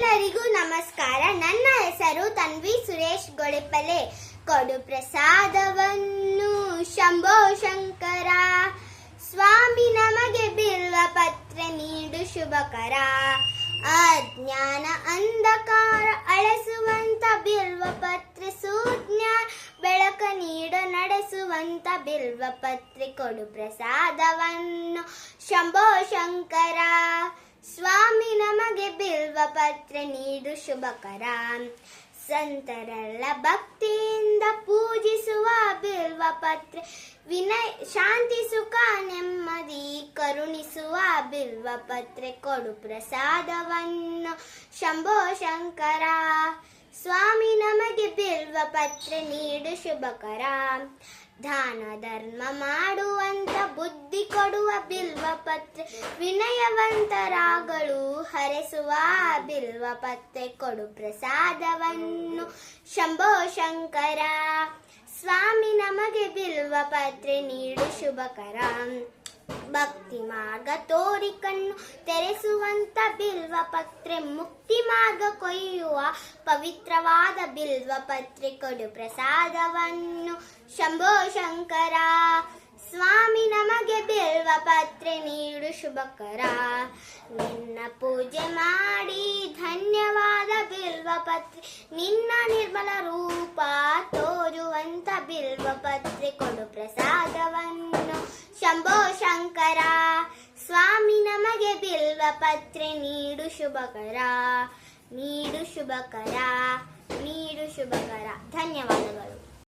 ಎಲ್ಲರಿಗೂ ನಮಸ್ಕಾರ. ನನ್ನ ಹೆಸರು ತನ್ವಿ ಸುರೇಶ್ ಗೊಳಿಪಲೆ. ಕೊಡು ಪ್ರಸಾದವನ್ನು. ಶಂಭೋ ಶಂಕರ. ಸ್ವಾಮಿ ನಮಗೆ ಬಿಲ್ವ ಪತ್ರ ನೀಡು ಶುಭಕರ. ಅಜ್ಞಾನ ಅಂಧಕಾರ ಅಳಸುವಂತ ಬಿಲ್ವ ಪತ್ರ ಸೂಜ್ಞ ಬೆಳಕ ನೀಡ ನಡೆಸುವಂತ ಬಿಲ್ವ ಪತ್ರೆ. ಕೊಡು ಪ್ರಸಾದವನ್ನು. ಶಂಭೋ ಶಂಕರ. ಪತ್ರೆ ನೀಡು ಶುಭಕರ ಸಂತರೆಲ್ಲ ಭಕ್ತಿಯಿಂದ ಪೂಜಿಸುವ ಬಿಲ್ವ ಪತ್ರೆ. ವಿನಯ, ಶಾಂತಿ, ಸುಖ, ನೆಮ್ಮದಿ, ಕರುಣಿಸುವ ಬಿಲ್ವ ಪತ್ರೆ. ಕೊಡು ಪ್ರಸಾದವನ್ನು ಶಂಭೋ ಶಂಕರ. ಸ್ವಾಮಿ, ನಮಗೆ ಪತ್ರೆ ನೀಡು ಶುಭಕರ ದಾನ ಧರ್ಮ ಮಾಡುವಂತ ಬುದ್ಧಿ ಕೊಡುವ ಬಿಲ್ವ ಪತ್ರೆ. ವಿನಯವಂತರಾಗಳು ಹರೆಸುವ ಬಿಲ್ವ ಪತ್ರೆ ಕೊಡು ಪ್ರಸಾದವನ್ನು. ಶಂಭೋ ಶಂಕರ, ಸ್ವಾಮಿ ನಮಗೆ ಬಿಲ್ವ ಪತ್ರೆ ನೀಡು ಶುಭಕರ ಭಕ್ತಿ ಮಾರ್ಗ ತೋರಿಕನ್ನು ತೆರೆಸುವಂತ ಬಿಲ್ವ ಪತ್ರೆ ಮುಕ್ತಿ ಮಾರ್ಗ ಕೊಯ್ಯುವ ಪವಿತ್ರವಾದ ಬಿಲ್ವ ಪತ್ರೆ ಕೊಡು ಪ್ರಸಾದವನ್ನು. ಶಂಭೋ ಶಂಕರ, ಸ್ವಾಮಿ ನಮಗೆ ಬಿಲ್ವ ಪತ್ರೆ ನೀಡು ಶುಭಕರ. ನಿನ್ನ ಪೂಜೆ ಮಾಡಿ ಧನ್ಯವಾದ ಬಿಲ್ವ ಪತ್ರೆ, ನಿನ್ನ ನಿರ್ಮಲ ರೂಪ ತೋರುವಂತ ಬಿಲ್ವ ಪತ್ರೆ ಕೊಡು ಪ್ರಸಾದವನ್ನು. ಶಂಭೋ ಶಂಕರ, ಸ್ವಾಮಿ ನಮಗೆ ಬಿಲ್ವ ಪತ್ರೆ ನೀಡು ಶುಭಕರ. ನೀಡು ಶುಭಕರ ನೀಡು ಶುಭಕರ ಧನ್ಯವಾದಗಳು